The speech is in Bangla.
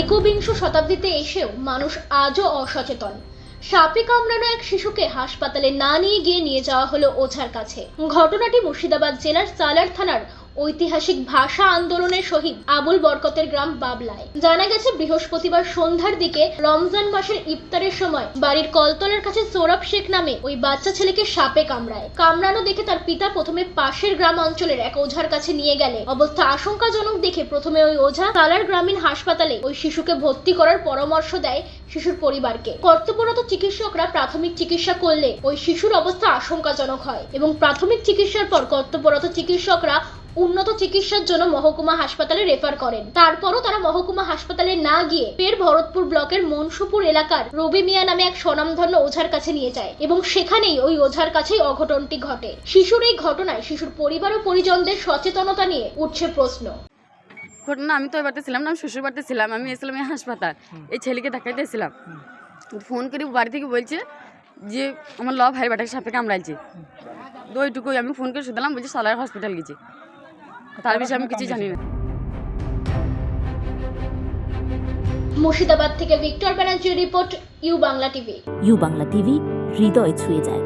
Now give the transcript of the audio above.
একবিংশ শতাব্দীতে এসেও মানুষ আজও অসচেতন। সাপে কামড়ানো এক শিশুকে হাসপাতালে না নিয়ে গিয়ে নিয়ে যাওয়া হলো ওঝার কাছে। ঘটনাটি মুর্শিদাবাদ জেলার সালার থানার ঐতিহাসিক ভাষা আন্দোলনের শহীদ আবুল বরকতের গ্রাম বাবলায়। জানা গেছে, বৃহস্পতিবার সন্ধ্যার দিকে রমজান মাসের ইফতারের সময় বাড়ির কলতলের কাছে সৌরভ শেখ নামে ওই বাচ্চা ছেলেকে সাপে কামড়ায়। কামড়ানো দেখে তার পিতা প্রথমে পাশের গ্রাম অঞ্চলের এক ওঝার কাছে নিয়ে গেলে। অবস্থা আশঙ্কাজনক দেখে প্রথমে ওই ওঝা তালার গ্রামীণ হাসপাতালে ওই শিশুকে ভর্তি করার পরামর্শ দেয় শিশুর পরিবারকে। কর্তব্যরত চিকিৎসকরা প্রাথমিক চিকিৎসা করলে ওই শিশুর অবস্থা আশঙ্কাজনক হয় এবং প্রাথমিক চিকিৎসার পর কর্তব্যরত চিকিৎসকরা উন্নত চিকিৎসার জন্য মহকুমা হাসপাতালে রেফার করেন। তারপরও তারা মহকুমা হাসপাতালে না গিয়ে ফের ভরতপুর ব্লকের মনসুপুর এলাকার রবি মিয়া নামে এক স্বনামধন্য ওঝার কাছে নিয়ে যায় এবং সেখানেই ওই ওঝার কাছেই অঘটনটি ঘটে। শিশুর এই ঘটনায় শিশুর পরিবার ও পরিজনদের সচেতনতা নিয়ে উঠছে প্রশ্ন। ঘটনা আমি তো এ বাড়িতে ছিলাম না আমি শ্বশুর বাড়িতে ছিলাম আমি এসেছিলাম এই হাসপাতাল এই ছেলেকে দেখাইতে এসেছিলাম ফোন করে বাড়ি থেকে বলছে যে আমার ল ভাই বাটাকে সাপে কামড়াইছে। তো ওইটুকুই আমি ফোন করে শুধালাম বলছি সালার হসপিটাল গেছে। তার বিষয়ে আমি কিছু জানি না। মুর্শিদাবাদ থেকে ভিক্টর ব্যানার্জির report U Bangla TV. U Bangla TV হৃদয় ছুঁয়ে যায়।